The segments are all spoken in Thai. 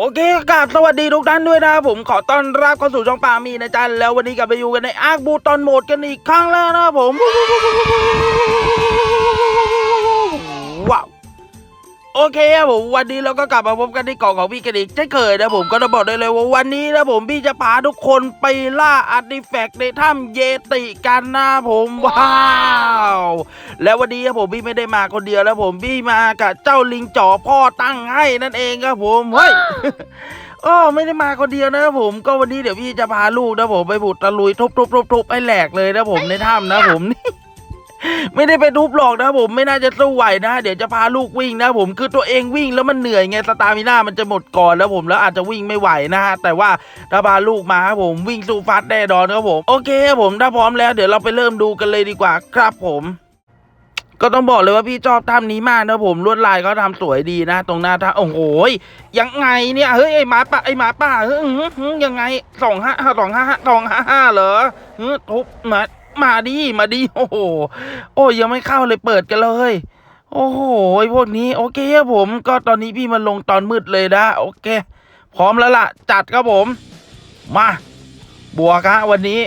โอเคกาบสวัสดีทุกท่านด้วยนะผมขอต้อนรับเข้าสู่ช่องปามีนะจ๊ะแล้ววันนี้กลับไปอยู่กันในอาร์คบูตอนโหมดกันอีกครั้งแล้วนะผม โอเคครับผมวันนี้เราก็กลับมาพบกันที่เกาะของพี่กันอีกเช่นเคยนะผมก็จะบอกได้เลยว่าวันนี้นะผมพี่จะพาทุกคนไปล่าอาร์ติแฟกต์ในถ้ำเยติกันนะผมว้าวแล้ววันนี้ครับผมพี่ไม่ได้มาคนเดียวแล้วผมพี่มากับเจ้าลิงจ่อพ่อตั้งให้นั่นเองครับผมเฮ้ยอ๋อไม่ได้มาคนเดียวนะครับผมก็วันนี้เดี๋ยวพี่จะพาลูกนะผมไปบุดตะลุยทุบๆๆๆให้แหลกเลยนะผมในถ้ำนะผมนี่ ไม่ได้ไปทุบหรอกนะผมไม่น่าจะสู้ไหวนะ เดี๋ยวจะพาลูกวิ่งนะผมคือตัวเองวิ่งแล้วมันเหนื่อยไงสตามิน่ามันจะหมดก่อนแล้วผมแล้วอาจจะวิ่งไม่ไหวนะฮะแต่ว่าถ้าพาลูกมาครับผมวิ่งสู้ฟัดแน่นอนครับผมโอเคครับผมถ้าพร้อมแล้วเดี๋ยวเราไปเริ่มดูกันเลยดีกว่าครับผมก็ต้องบอกเลยว่าพี่ชอบถ้ำนี้มากนะผมลวดลายเขาทำสวยดีนะ ตรงหน้าถ้ำโอ้โหยยังไงเนี่ยเฮ้ยไอหมาป่าไอหมาป่าเฮ้ยยังไงสองห้าสองห้าสองห้าห้าเหรอเฮ้ยทุบมา มาดีมาดีโอ้โห โอ้ยังไม่เข้าเลยเปิดกันเลยโอ้โหไอพวกนี้โอเคครับผมก็ตอนนี้พี่มาลงตอนมืดเลยนะโอเค พร้อมแล้วล่ะ จัดครับผม มาบวกฮะวันนี้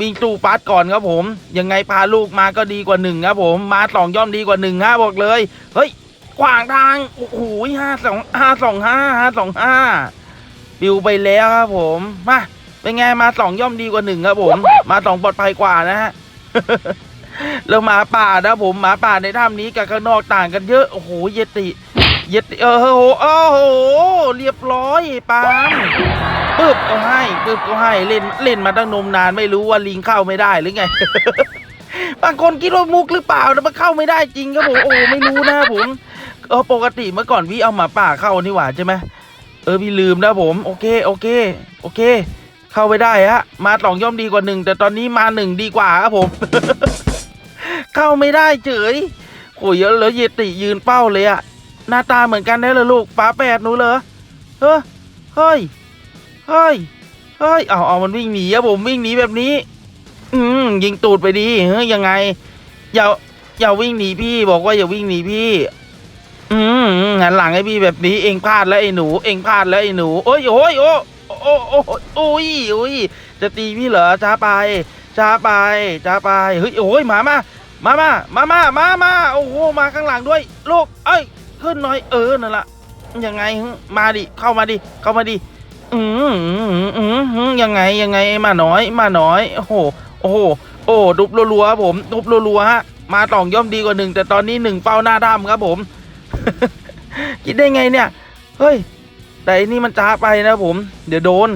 วิ่งตู้ฟาสก่อนครับผม ยังไงพาลูกมาก็ดีกว่าหนึ่งครับผมมาสองย่อมดีกว่าหนึ่งฮะบอกเลยเฮ้ยขวางทางโอ้โหห้าสองห้าสองห้าห้าสองห้าปิวไปแล้วครับผมมา เป็นไงมาสองย่อมดีกว่าหนึ่งครับผม มาสองปลอดภัยกว่านะฮะแล้วหมาป่านะผมหมาป่าในถ้ำนี้กับข้างนอกต่างกันเยอะโอ้โหเยติ เยติเออโอ้โหโอ้โหเรียบร้อยปาล์มปึ๊บก็ให้ปึ๊บก็ให้เล่นเล่นมาตั้งนมนานไม่รู้ว่าลิงเข้าไม่ได้หรือไงบางคนคิดว่ามุกหรือเปล่าแต่มันเข้าไม่ได้จริงครับผมโอ้ไม่รู้นะผมเออปกติเมื่อก่อนพี่เอาหมาป่าเข้านี่หว่าใช่ไหมเออพี่ลืมนะผม โอเคโอเค โอเค เข้าไปได้ฮะ มาสองย่อมดีกว่าหนึ่งแต่ตอนนี้มาหนึ่งดีกว่าครับผม เข้าไม่ได้เฉยโอ้ยแล้วเยติยืนเป้าเลยอะหน้าตาเหมือนกันได้เลยลูกป้าแปดหนูเหรอเฮ้ยเฮ้ยเฮ้ยเฮ้ยเอาเอามันวิ่งหนีอะผมวิ่งหนีแบบนี้ อืมยิงตูดไปดีเฮ้ยยังไง อย่าอย่าวิ่งหนีพี่ บอกว่าอย่าวิ่งหนีพี่อืมหันหลังให้พี่แบบนี้เองพลาดแล้วไอ้หนู เองพลาดแล้วไอ้หนูโอ้ยโอ้ยโอ้ โอ้โอ้โอ้ยโอ้ยจะตีพี่เหรอช้าไปช้าไปช้าไปเฮ้ยโอ้ยมามามามามามามามาโอ้โหมาข้างหลังด้วยลูกเอ้ยขึ้นหน่อยเออนั่นละยังไงมาดิเข้ามาดิเข้ามาดิอืมอืมอืมยังไงยังไงมาน้อยมาน้อยโอ้โหโอ้โหโอ้ดุบรัวๆครับผมดุบรัวๆฮะมาต่องย่อมดีกว่าหนึ่งแต่ตอนนี้หนึ่งเฝ้าหน้าด้ำครับผม คิดได้ไงเนี่ย เฮ้ย แต่อันนี่มันจ้าไปนะผม เดี๋ยวโดน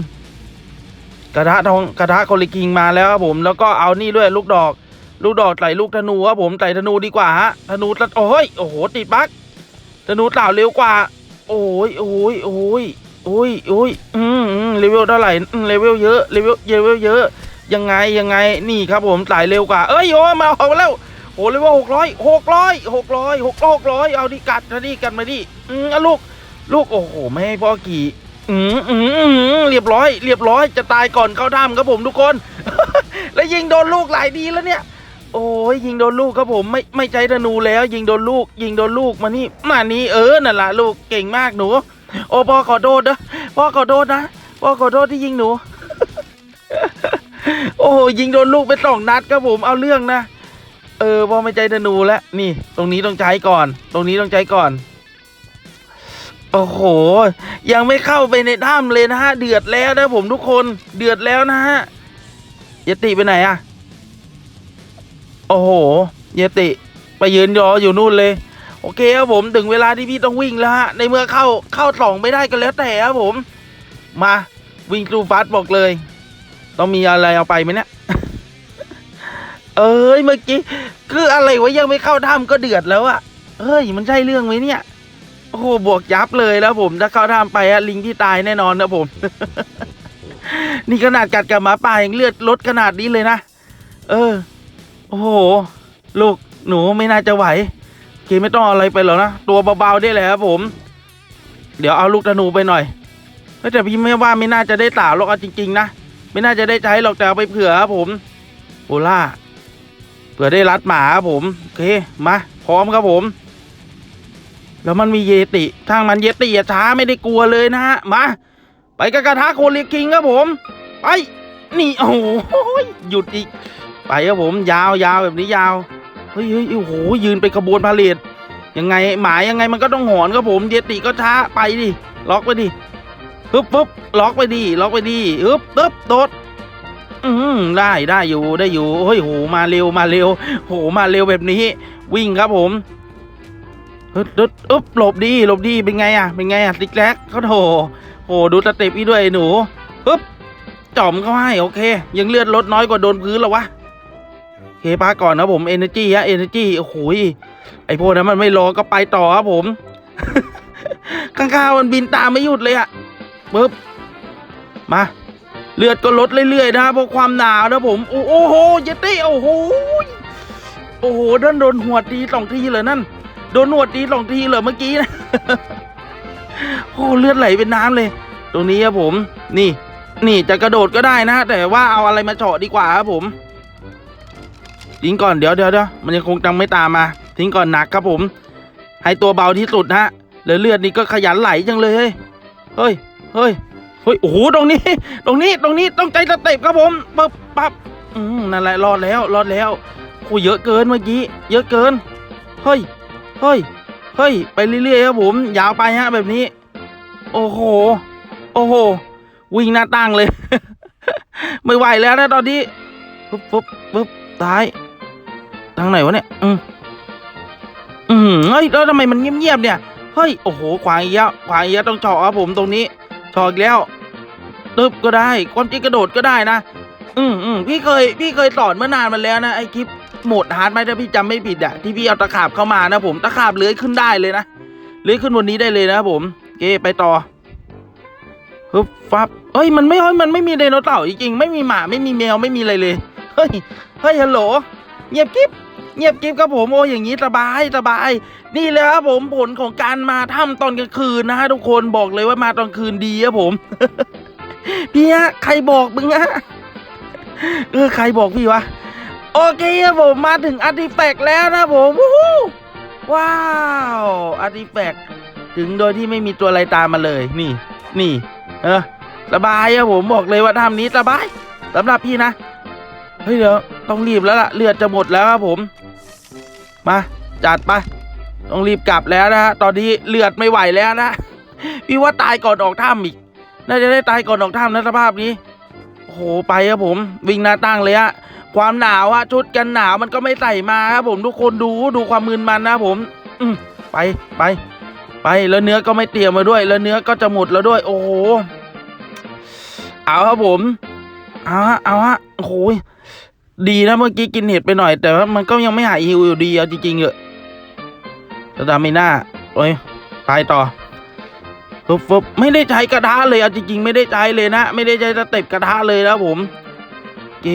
กระทะทองกระทะโคลิคิงมาแล้วครับผม แล้วก็เอานี่ด้วยลูกดอก ลูกดอกใส่ลูกธนูครับผมใส่ธนูดีกว่าฮะธนูโอ้ยโอ้โหติดบั๊กธนูเต่าเร็วกว่า โอ้ยโอ้ยโอ้ยโอ้ยโอ้ยอืมอืมเลเวลเท่าไหร่เลเวลเยอะเลเวลเลเวลเยอะยังไงยังไงนี่ครับผมสายเร็วกว่า เอ้ยโอ้มาออกมาแล้วโอ้เลเวลหกร้อยหกร้อยหกร้อยหกหกร้อยเอาดิกัดมาดิกัดมาดิอืมลูก ลูกโอ้โหไม่ให้พ่อกี่อืมอืมอืมเรียบร้อย เรียบร้อยจะตายก่อนเข้าถ้ำครับผมทุกคน แล้วยิงโดนลูกหลายดีแล้วเนี่ย โอ้ยยิงโดนลูกครับผมไม่ไม่ใช้ธนูแล้ว ยิงโดนลูก ยิงโดนลูกมานี่มานี่เออนั่นแหละลูกเก่งมากหนู โอ้พ่อขอโทษนะพ่อขอโทษนะพ่อขอโทษที่ยิงหนู โอ้ยิงโดนลูกไปสองนัดครับผมเอาเรื่องนะเออพ่อไม่ใจธนูแล้วนี่ ตรงนี้ต้องใช้ก่อน ตรงนี้ต้องใช้ก่อน โอ้โห ยังไม่เข้าไปในถ้ำเลยนะฮะ เดือดแล้วนะผมทุกคนเดือดแล้วนะฮะเยติไปไหนอะโอ้โหเยติไปยืนรออยู่นู่นเลย โอเคครับผมถึงเวลาที่พี่ต้องวิ่งแล้วฮะ ในเมื่อเข้าเข้าสองไม่ได้ก็แล้วแต่ครับผม มาวิ่งสู้ฟัสบอกเลย ต้องมีอะไรเอาไปไหมเนี่ยเอ้ยเมื่อกี้คืออะไรวะยังไม่เข้าถ้ำก็เดือดแล้วอะเฮ้ยมันใช่เรื่องไหมเนี่ย โอ้โหบวกยับเลยแล้วผมถ้าเขาถ้ำไปอะลิงที่ตายแน่นอนนะผม นี่ขนาดกัดกับหมาป่ายังเลือดลดขนาดนี้เลยนะ เออ โอ้โห ลูกหนูไม่น่าจะไหวโอเคไม่ต้องอะไรไปหรอกนะ ตัวเบาๆได้และครับผม เดี๋ยวเอาลูกธนูไปหน่อยแต่พี่ไม่ว่าไม่น่าจะได้สาวหรอกจริง ๆ นะไม่น่าจะได้ใช้หรอกแต่เอาไปเผื่อครับผมโอล่าเผื่อได้รัดหมาครับผมโอเคมาพร้อมครับผม แล้วมันมีเยติทางมันเยติอะช้าไม่ได้กลัวเลยนะฮะ มา ไปกับกระทะโคเรียคิงครับผม ไป นี่โอ้โหหยุดอีก ไปครับผม ยาวยาวแบบนี้ยาว เฮ้ยเฮ้ยโอ้โห ยืนเป็นขบวนพาเลทยังไงหมายังไงมันก็ต้องหอนครับผม เยติก็ช้าไปดิ ล็อกไปดิปึ๊บปึ๊บล็อกไปดิ ล็อกไปดิปึ๊บปึ๊บโดดอืมได้ได้อยู่ได้อยู่เฮ้ยโหมาเร็วมาเร็วโหมาเร็วแบบนี้ วิ่งครับผม ฮึดฮึดอึ๊บหลบดีหลบดีเป็นไงอะเป็นไงอะติ๊กแรกเขาโถโหดูสเต็ปพี่ด้วยหนูปึ๊บจอมเขาให้โอเค ยังเลือดลดน้อยกว่าโดนพื้นแล้ววะเคพักก่อนนะผมเอเนจีฮะเอเนจีโอ้โหยไอพวกนั้นมันไม่รอก็ไปต่อครับผม ข้างๆมันบินตามไม่หยุดเลยอะปึ๊บมาเลือดก็ลดเรื่อยๆนะเพราะความหนาวนะผม โอ้โหเยตี้โอ้โหโอ้โหโดนโดนหัวตีสองทีเลยนั่น โดนหนวดตีสองทีเลยเมื่อกี้นะโอ้เลือดไหลเป็นน้ำเลย ตรงนี้ครับผม นี่ นี่จะกระโดดก็ได้นะแต่ว่าเอาอะไรมาเฉาะดีกว่าครับผมทิ้งก่อนเดี๋ยวเดี๋ยวเดี๋ยวมันยังคงจังไม่ตามมา ทิ้งก่อนหนักครับผม ให้ตัวเบาที่สุดฮะแล้วเลือดนี่ก็ขยันไหลจังเลยเฮ้ยเฮ้ย เฮ้ย เฮ้ย โอ้โห ตรงนี้ ตรงนี้ ตรงนี้ ต้องใจสเต็ปครับผมปั๊บปั๊บอืมนั่นแหละ รอดแล้ว รอดแล้วโอ้เยอะเกินเมื่อกี้ เยอะเกิน เฮ้ย เฮ้ย เฮ้ย ไปเรื่อยๆครับผม ยาวไปฮะแบบนี้ โอ้โห โอ้โห วิ่งหน้าตั้งเลย ไม่ไหวแล้วนะตอนนี้ปุ๊บปุ๊บปุ๊บตาย ทางไหนวะเนี่ย อืมอืมเฮ้ย แล้วทำไมมันเงียบๆเนี่ย เฮ้ย โอ้โห ขวางอีกแล้วขวางอีกแล้วต้องเจาะครับผมตรงนี้ชอกอีกแล้วตึบก็ได้ ความจริงกระโดดก็ได้นะ อืมอืมพี่เคย พี่เคยสอนเมื่อนานมาแล้วนะไอคลิป หมดฮาร์ดไหมถ้าพี่จำไม่ผิดอะที่พี่เอาตะขาบเข้ามานะผมตะขาบเลื้อยขึ้นได้เลยนะเลื้อยขึ้นบนนี้ได้เลยนะผมโอเคไปต่อฮึบฟับเฮ้ยมันไม่เฮ้ยมันไม่มีไดโนเสาร์จริงๆไม่มีหมาไม่มีแมวไม่มีอะไรเลยเฮ้ยเฮ้ยฮัลโหลเงียบกิ๊บเงียบกิ๊บครับผมโอ้อย่างนี้สบายสบาย นี่เลยครับผมผลของการมาถ้ำตอนกลางคืนนะฮะทุกคนบอกเลยว่ามาตอนคืนดีครับผมพี่ฮะใครบอกมึงฮะเออใครบอกพี่วะ โอเคครับผมมาถึงอาร์ติแฟกต์แล้วนะผมวู้ฮู้ว้าวอาร์ติแฟกต์ถึงโดยที่ไม่มีตัวอะไรตามมาเลยนี่ นี่เออสบายครับผมบอกเลยว่าถ้ำนี้สบายสำหรับพี่นะ เฮ้ยเดี๋ยวต้องรีบแล้วล่ะเลือดจะหมดแล้วครับผม มาจัดไปต้องรีบกลับแล้วนะฮะตอนนี้เลือดไม่ไหวแล้วนะพี่ว่าตายก่อนออกถ้ำอีก น่าจะได้ตายก่อนออกถ้ำนะสภาพนี้โอ้โหไปครับผม วิ่งหน้าตั้งเลยฮะ ความหนาวอะชุดกันหนาวมันก็ไม่ใส่มาครับผมทุกคนดูดูความมืนมันนะผมอืไปไปไปแล้วเนื้อก็ไม่เตรียมมาด้วย แล้วเนื้อก็จะหมดแล้วด้วย โอ้โหเอาครับผมเอาฮะเอาฮะโอ้โหดีนะเมื่อกี้กินเห็ดไปหน่อย แต่ว่ามันก็ยังไม่หายหิวอยู่ดีเอาจริงๆเออะสตามิน่าโอ้ยไปต่อฟึบฟึบไม่ได้ใช้กระทะเลยเอาจริงๆไม่ได้ใช้เลยนะ ไม่ได้ใช้สเต็ปกระทะเลยนะผมเก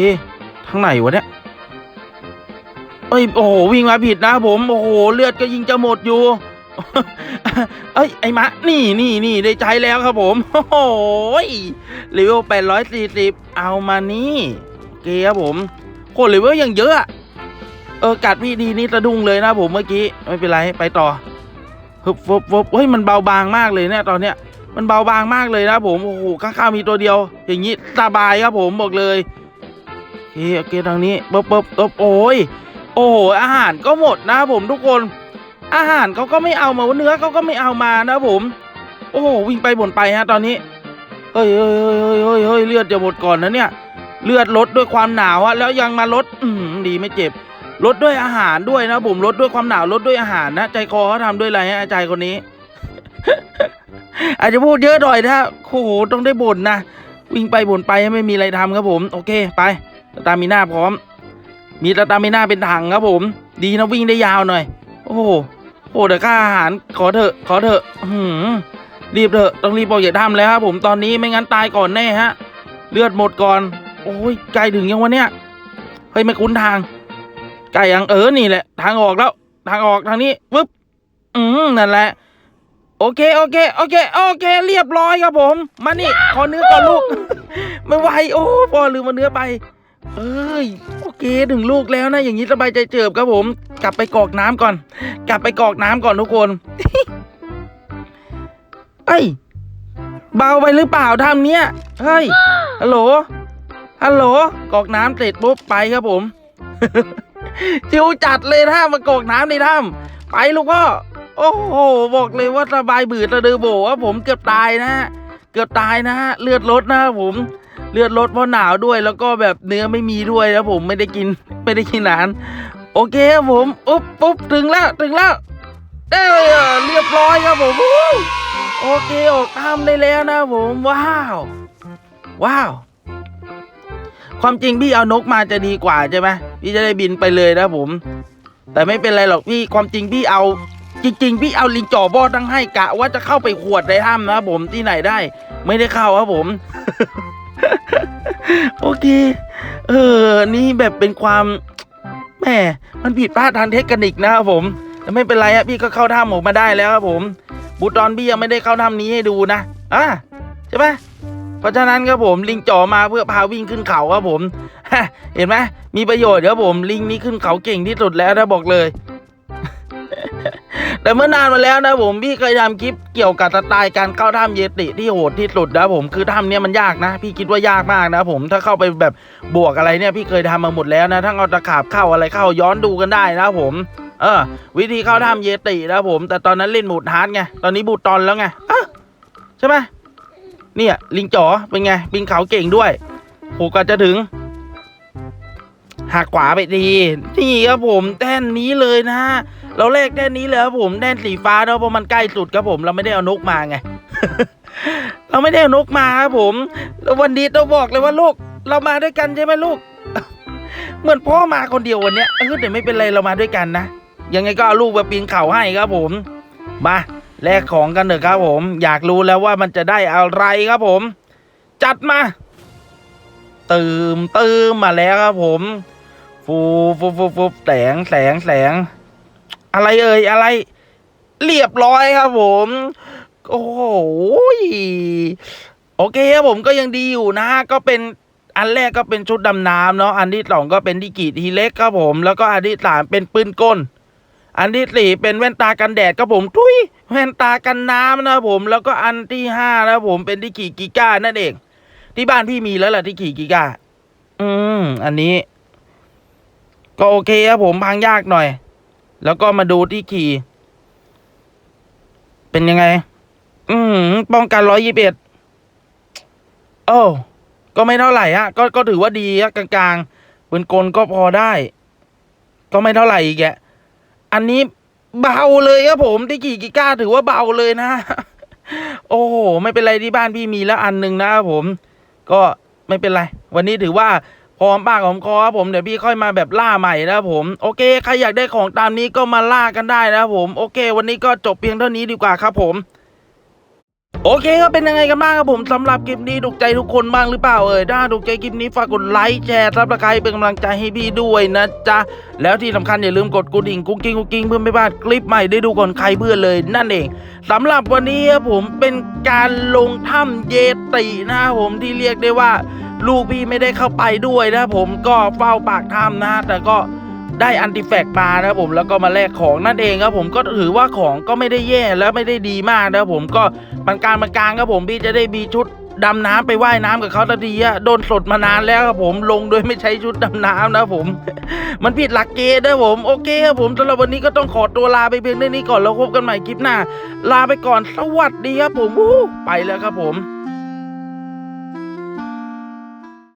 ทางไหนวะเนี่ยเอ้ยโอ้โหวิ่งมาผิดนะผมโอ้โหเลือดก็ยิงจะหมดอยู่ เอ้ยไอ้มะนี่นี่นี่ได้ใช้แล้วครับผมโอ้โหเลเวลแปดร้อยสี่สิบเอามานี่โอเคครับผมโคตรเลเวลยังเยอะอะเออกัดพี่ดีนี่สะดุ้งเลยนะผมเมื่อกี้ไม่เป็นไรไปต่อฮึบฟบฟบเฮ้ยมันเบาบางมากเลยเนี่ยตอนเนี้ยมันเบาบางมากเลยนะผมโอ้โหข้างๆมีตัวเดียว อย่างนี้สบายครับผมบอกเลย เคโอเคทางนี้ปึ๊บปึ๊บปึ๊บโอ้ยโอ้โหอาหารก็หมดนะผมทุกคน อาหารเขาก็ไม่เอามาเนื้อเขาก็ไม่เอามานะผม โอ้โหวิ่งไปบ่นไปฮะตอนนี้เฮ้ยเฮ้ยเฮ้ยเฮ้ยเฮ้ยเลือดจะหมดก่อนนะเนี่ย เลือดลดด้วยความหนาวอะแล้วยังมาลดอืมดีไม่เจ็บลดด้วยอาหารด้วยนะผมลดด้วยความหนาวลดด้วยอาหารนะ ใจคอเขาทำด้วยอะไรฮะใจคนนี้ อาจจะพูดเยอะหน่อยนะโอ้โหต้องได้บ่นนะวิ่งไปบ่นไปไม่มีอะไรทำครับผม โอเคไป ตามิน่าพร้อม มีสตามิน่าเป็นถังครับผม ดีนะวิ่งได้ยาวหน่อย โอ้โหโอ้แต่ค่าอาหารขอเถอะ ขอเถอะหือรีบเถอะต้องรีบบอกอย่าทำแล้วครับผมตอนนี้ไม่งั้นตายก่อนแน่ฮะ เลือดหมดก่อน โอ้ยใกลถึงยังวะเนี่ยเฮ้ยไม่คุ้นทางใกลยังเออนี่แหละ ทางออกแล้ว ทางออกทางนี้ปึ๊บอืมนั่นแหละโอเคโอเคโอเคโอเค เรียบร้อยครับผม มานี่ขอเนื้อก่อนลูก ไม่ไหวโอ้พอลืมมาเนื้อไป เอ้ยโอเคถึงลูกแล้วนะอย่างนี้สบายใจเจิบครับผม กลับไปกรอกน้ำก่อน กลับไปกรอกน้ำก่อนทุกคนเอ้ยเบาไปหรือเปล่าถ้ำเนี้ยเฮ้ยฮัลโหลฮัลโหลกรอกน้ำเสร็จปุ๊บไปครับผมจิวจัดเลยถ้ามากรอกน้ำในถ้ำไปลูกพ่อโอ้โหบอกเลยว่าสบายบืดระเดือโบว่าผมเกือบตายนะฮะเกือบตายนะฮะเลือดลดนะผม เลือดลดเพราะหนาวด้วยแล้วก็แบบเนื้อไม่มีด้วยนะผมไม่ได้กินไม่ได้กินนานโอเคครับผมอุ๊บปุ๊บถึงแล้วถึงแล้วได้เลยอะเรียบร้อยครับผมโอเคออกตามได้แล้วนะผมว้าว ว้าว ความจริงพี่เอานกมาจะดีกว่าใช่ไหมพี่จะได้บินไปเลยนะผม แต่ไม่เป็นไรหรอกพี่ความจริงพี่เอาจริงๆ พี่เอาลิงจ่อบอตั้งให้กะว่าจะเข้าไปขวดในถ้ำนะผมที่ไหนได้ ไม่ได้เข้าครับผม โอเค เออ นี่แบบเป็นความแหมมันผิดพลาดทางเทคนิคนะครับผม แต่ไม่เป็นไรอะพี่ก็เข้าถ้ำออกมาได้แล้วครับผมบูตอนพี่ยังไม่ได้เข้าถ้ำนี้ให้ดูนะอะใช่ไหมเพราะฉะนั้นครับผมลิงจ่อมาเพื่อพาวิ่งขึ้นเขาครับผมเห็นไหมมีประโยชน์ครับผมลิงนี้ขึ้นเขาเก่งที่สุดแล้วนะบอกเลย แต่เมื่อนานมาแล้วนะผมพี่เคยทำคลิปเกี่ยวกับสไตล์การเข้าถ้ำเยติที่โหดที่สุดนะผมคือถ้ำเนี้ยมันยากนะ พี่คิดว่ายากมากนะผมถ้าเข้าไปแบบบวกอะไรเนี่ยพี่เคยทำมาหมดแล้วนะทั้งเอาตะขาบเข้าอะไรเข้าย้อนดูกันได้นะผม เออ วิธีเข้าถ้ำเยตินะผม แต่ตอนนั้นเล่นบูดฮาร์ดไงตอนนี้บูดตอนแล้วไงอะใช่ไหมเนี่ยลิงจ๋อเป็นไงปีนเขาเก่งด้วยโหก็จะถึงหักขวาไปดีนี่ครับผมแท่นนี้เลยนะ เราแลกแท่นนี้เลยครับผมแท่นสีฟ้าเนาะเพราะมันใกล้สุดครับผมเราไม่ได้เอานกมาไง เราไม่ได้เอานกมาครับผมแล้ววันดีต้องบอกเลยว่าลูก เรามาด้วยกันใช่ไหมลูก เหมือนพ่อมาคนเดียววันเนี้ยเออแต่ไม่เป็นไรเรามาด้วยกันนะยังไงก็เอาลูกมาปีนเข่าให้ครับผม มาแลกของกันเถอะครับผม อยากรู้แล้วว่ามันจะได้อะไรครับผม จัดมาตืมตืมมาแล้วครับผม ฟูฟูฟูฟูแสงแสงแสง อะไรเอ่ยอะไร เรียบร้อยครับผม โอ้โหโอเคครับผมก็ยังดีอยู่นะ ก็เป็นอันแรกก็เป็นชุดดำน้ำเนาะอันที่สองก็เป็นดิกิทีเล็กครับผม แล้วก็อันที่สามเป็นปืนกลอันที่สี่เป็นแว่นตากันแดดครับผมทุยแว่นตากันน้ำนะผม แล้วก็อันที่ห้านะผมเป็นดิกิกิก้านั่นเองที่บ้านพี่มีแล้วแหละดิกิกิก้า อืม อันนี้ ก็โอเคครับผมพังยากหน่อย แล้วก็มาดูที่ขี่ เป็นยังไง อืมป้องกันร้อยยี่สิบเอ็ดโอ้ก็ไม่เท่าไหร่ฮะก็ก็ถือว่าดีอะกลางๆปืนกลก็พอได้ ก็ไม่เท่าไหร่อีกแกอันนี้เบาเลยครับผมที่ขี่กิก้าถือว่าเบาเลยนะ โอ้โห ไม่เป็นไรที่บ้านพี่มีแล้วอันหนึ่งนะครับผม ก็ไม่เป็นไร วันนี้ถือว่า พร้อมปากหอมคอครับผมเดี๋ยวพี่ค่อยมาแบบล่าใหม่นะครับผมโอเคใครอยากได้ของตามนี้ก็มาล่ากันได้นะครับผมโอเค วันนี้ก็จบเพียงเท่านี้ดีกว่าครับผมโอเคก็เป็นยังไงกันบ้างครับผมสำหรับคลิปนี้ถูกใจทุกคนบ้างหรือเปล่าเอ่ยถ้าถูกใจคลิปนี้ฝากกดไลค์แชร์ซับสไครป์เป็นกำลังใจให้พี่ด้วยนะจ๊ะแล้วที่สำคัญอย่าลืมกดกระดิ่งกุ๊กกิ้งกุ๊กกิ้งเพื่อไม่พลาดคลิปใหม่ได้ดูก่อนใครเพื่อนเลยนั่นเองสำหรับวันนี้ครับผมเป็นการลงถ้ำเยตินะครับผมที่เรียกได้ว่า ลูกพี่ไม่ได้เข้าไปด้วยนะผมก็เฝ้าปากถ้ำนะแต่ก็ได้อันติแฟกมานะผมแล้วก็มาแลกของนั่นเองครับผมก็ถือว่าของก็ไม่ได้แย่และไม่ได้ดีมากนะผมก็ปานกลางปานกลางครับผมพี่จะได้มีชุดดำน้ำไปว่ายน้ำกับเขาตะดีอะโดนสดมานานแล้วครับผมลงโดยไม่ใช้ชุดดำน้ำนะผม มันผิดหลักเกณฑ์นะผมโอเคครับผมสำหรับวันนี้ก็ต้องขอตัวลาไปเพียงเท่านี้ก่อนแล้วพบกันใหม่คลิปหน้า ลาไปก่อนสวัสดีครับผมไปแล้วครับผม